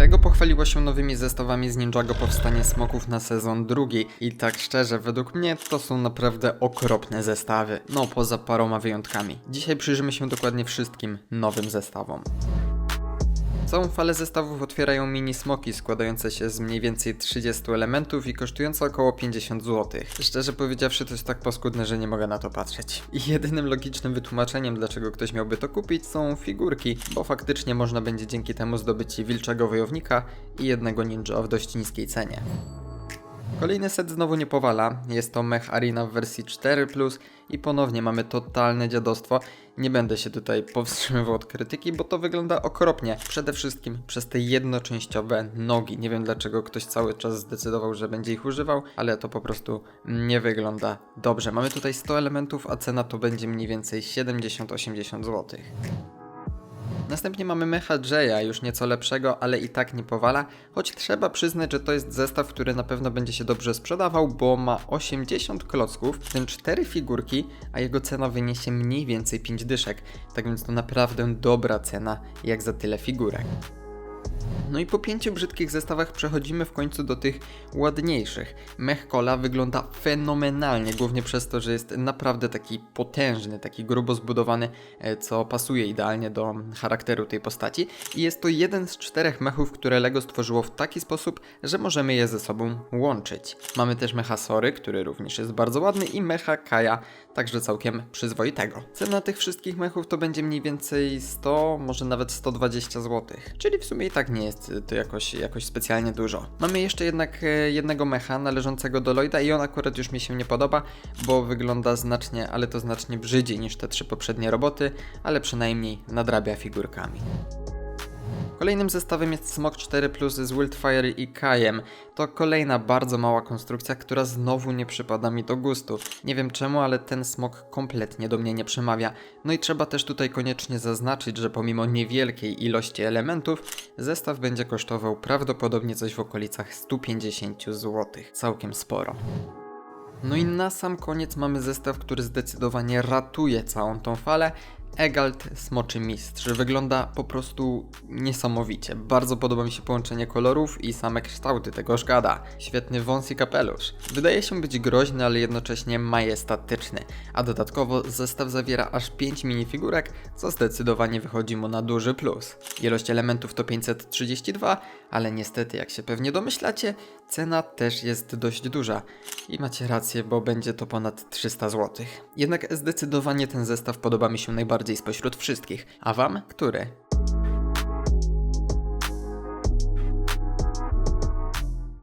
Lego pochwaliło się nowymi zestawami z Ninjago Powstanie Smoków na sezon drugi i tak szczerze, według mnie to są naprawdę okropne zestawy, no poza paroma wyjątkami. Dzisiaj przyjrzymy się dokładnie wszystkim nowym zestawom. Całą falę zestawów otwierają mini smoki składające się z mniej więcej 30 elementów i kosztujące około 50 zł. Szczerze powiedziawszy to jest tak paskudne, że nie mogę na to patrzeć. I jedynym logicznym wytłumaczeniem dlaczego ktoś miałby to kupić są figurki, bo faktycznie można będzie dzięki temu zdobyć wilczego wojownika i jednego ninja w dość niskiej cenie. Kolejny set znowu nie powala, jest to Mech Arena w wersji 4 i ponownie mamy totalne dziadostwo. Nie będę się tutaj powstrzymywał od krytyki, bo to wygląda okropnie. Przede wszystkim przez te jednoczęściowe nogi. Nie wiem dlaczego ktoś cały czas zdecydował, że będzie ich używał, ale to po prostu nie wygląda dobrze. Mamy tutaj 100 elementów, a cena to będzie mniej więcej 70-80 zł. Następnie mamy Mecha Jaya, już nieco lepszego, ale i tak nie powala, choć trzeba przyznać, że to jest zestaw, który na pewno będzie się dobrze sprzedawał, bo ma 80 klocków, w tym 4 figurki, a jego cena wyniesie mniej więcej 5 dyszek, tak więc to naprawdę dobra cena jak za tyle figurek. No i po pięciu brzydkich zestawach przechodzimy w końcu do tych ładniejszych. Mech Cola wygląda fenomenalnie, głównie przez to, że jest naprawdę taki potężny, taki grubo zbudowany, e, co pasuje idealnie do charakteru tej postaci. I jest to jeden z czterech mechów, które LEGO stworzyło w taki sposób, że możemy je ze sobą łączyć. Mamy też mecha Sory, który również jest bardzo ładny i mecha Kaja, także całkiem przyzwoitego. Cena tych wszystkich mechów to będzie mniej więcej 100, może nawet 120 zł. Czyli w sumie i tak nie jest to jakoś, jakoś specjalnie dużo. Mamy jeszcze jednak e, jednego mecha należącego do Lloyda i on akurat już mi się nie podoba, bo wygląda znacznie, ale to znacznie brzydziej niż te trzy poprzednie roboty, ale przynajmniej nadrabia figurkami. Kolejnym zestawem jest Smok 4 Plus z Wildfire i Kajem. To kolejna bardzo mała konstrukcja, która znowu nie przypada mi do gustu. Nie wiem czemu, ale ten smok kompletnie do mnie nie przemawia. No i trzeba też tutaj koniecznie zaznaczyć, że pomimo niewielkiej ilości elementów, zestaw będzie kosztował prawdopodobnie coś w okolicach 150 zł. Całkiem sporo. No i na sam koniec mamy zestaw, który zdecydowanie ratuje całą tą falę. Egalt Smoczy Mistrz wygląda po prostu niesamowicie. Bardzo podoba mi się połączenie kolorów i same kształty tegoż gada. Świetny wąs i kapelusz. Wydaje się być groźny, ale jednocześnie majestatyczny. A dodatkowo zestaw zawiera aż 5 minifigurek, co zdecydowanie wychodzi mu na duży plus. Ilość elementów to 532, ale niestety, jak się pewnie domyślacie, cena też jest dość duża. I macie rację, bo będzie to ponad 300 zł. Jednak zdecydowanie ten zestaw podoba mi się najbardziej spośród wszystkich. A wam, który?